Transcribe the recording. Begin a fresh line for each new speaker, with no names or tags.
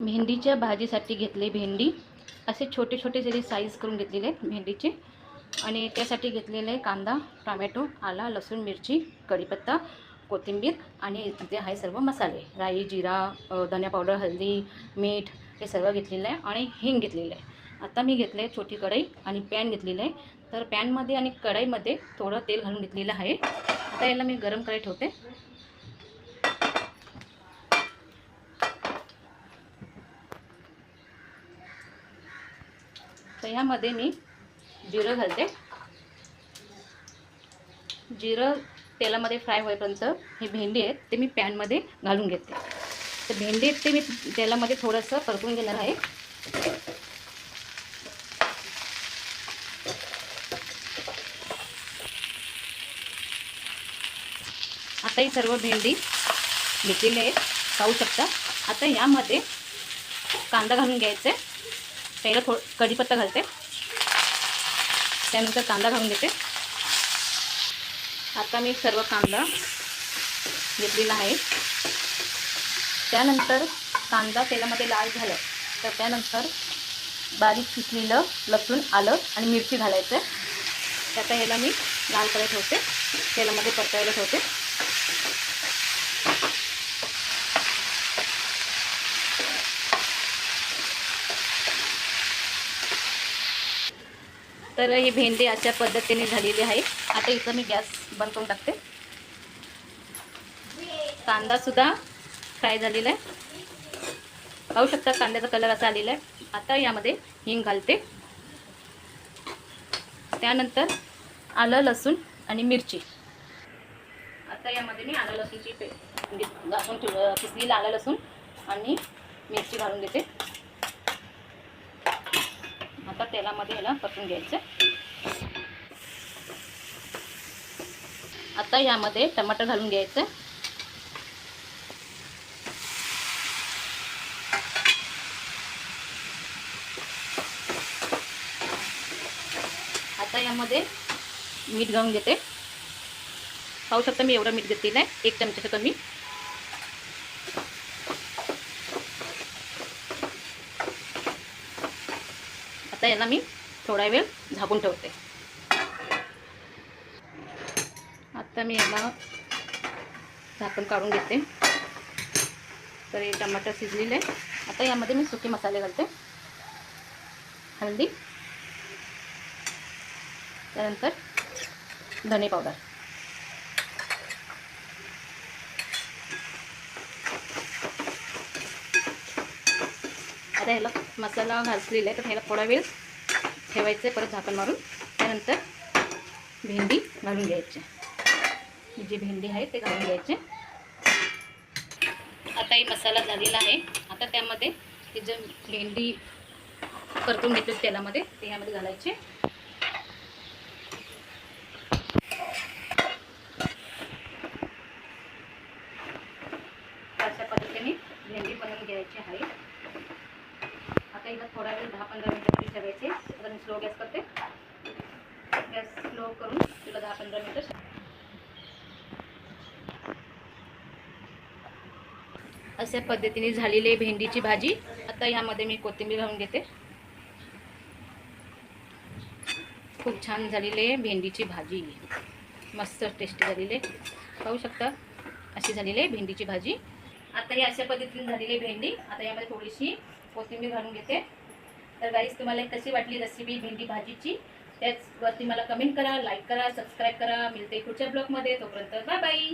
भेंडीच्या भाजीसाठी घेतले भेंडी. असे छोटे छोटे जरी साईज करून घेतलेले आहेत भेंडीचे आणि त्यासाठी घेतलेले आहे कांदा टोमॅटो आला लसूण मिरची कढीपत्ता कोथिंबीर आणि जे आहे सर्व मसाले. राई जिरा धन्या धनिया पावडर हळदी मीठ हे सर्व घेतलेलं आहे आणि हिंग घेतलेलं आहे. आता मी घेतलं आहे छोटी कढई आणि पॅन घेतलेलं आहे. तर पॅनमध्ये आणि कढईमध्ये थोडं तेल घालून घेतलेलं आहे. आता याला मी गरम करायला ठेवते. ह्यामध्ये मी जिरं घालते. जिरं तेलामध्ये फ्राय होईपर्यंत ही भेंडी आहेत ते मी पॅनमध्ये घालून घेते. तर भेंडी आहेत ते मी तेलामध्ये थोडंसं परतून घेणार आहे. आता ही सर्व भेंडी घेतलेली आहेत. खाऊ शकता. आता यामध्ये कांदा घालून घ्यायचा. आहे पहिलं थो कढीपत्ता घालते. त्यानंतर कांदा घालून घेते. आता मी सर्व कांदा घेतलेला आहे. त्यानंतर कांदा तेलामध्ये लाल झालं तर त्यानंतर बारीक पिकलेलं लसूण आलं आणि मिरची घालायचं. आहे त्याचा ह्याला मी लाल करायला ठेवते. तेलामध्ये परतायला ठेवते. तर ही भेंडी अशा पद्धतीने झालेली आहे आता इथं मी गॅस बंद करून टाकते. कांदासुद्धा फ्राय झालेला आहे. पाहू शकता कांद्याचा कलर असा आलेला आहे. आता यामध्ये हिंग घालते. त्यानंतर आलं लसूण आणि मिरची. आता यामध्ये मी आलं लसूणची पे घासून ठेव किसलेलं आलं लसूण आणि मिरची घालून देते. आता तेलामध्ये याला परतून घ्यायचं. आता यामध्ये टमाटर घालून घ्यायचं. आता यामध्ये मीठ घालून घेते. पाहू शकता मी एवढं मीठ घेतलेलं आहे. एक चमच्याचं कमी. आता याला मी थोडा वेळ झाकून ठेवते. आता मी याला झाकण काढून घेते. तर हे टमाटर शिजलेले आता यामध्ये मी सुके मसाले घालते. हळदी. त्यानंतर धने पावडर. आता ह्याला मसाला घासलेला आहे तर ह्याला थोडा वेळ ठेवायचं आहे परत झाकण मारून. त्यानंतर भेंडी घालून घ्यायची. ही जी भेंडी आहे ते घालून घ्यायचे. आता ही मसाला झालेला आहे. आता त्यामध्ये ही जे भेंडी परतून घेतली तेलामध्ये ते ह्यामध्ये घालायचे. अशा पद्धतीने भेंडी बनवून घ्यायची आहे. आता थोडा वेळ दहा पंधरा मिनटं तरी ठेवायचे. आता मी स्लो गॅस करते. गॅस स्लो करून तिला दहा पंधरा मिनटं अशा पद्धतीने झालेली आहे भेंडीची भाजी. आता यामध्ये मी कोथिंबीर घालून घेते. खूप छान झालेली आहे भेंडीची भाजी. मस्त टेस्टी झालेली आहे. पाहू शकता अशी झालेली आहे भेंडीची भाजी. आता ही अशा पद्धतीने झालेली आहे भेंडी. आता यामध्ये थोडीशी कोथिंबीर घालून घेते. तर गाईज तुम्हाला कशी वाटली रेसिपी भेंडी भाजीची? त्याचवरती मला कमेंट करा लाईक करा सबस्क्राईब करा. मिळते पुढच्या ब्लॉगमध्ये तोपर्यंत बाय बाय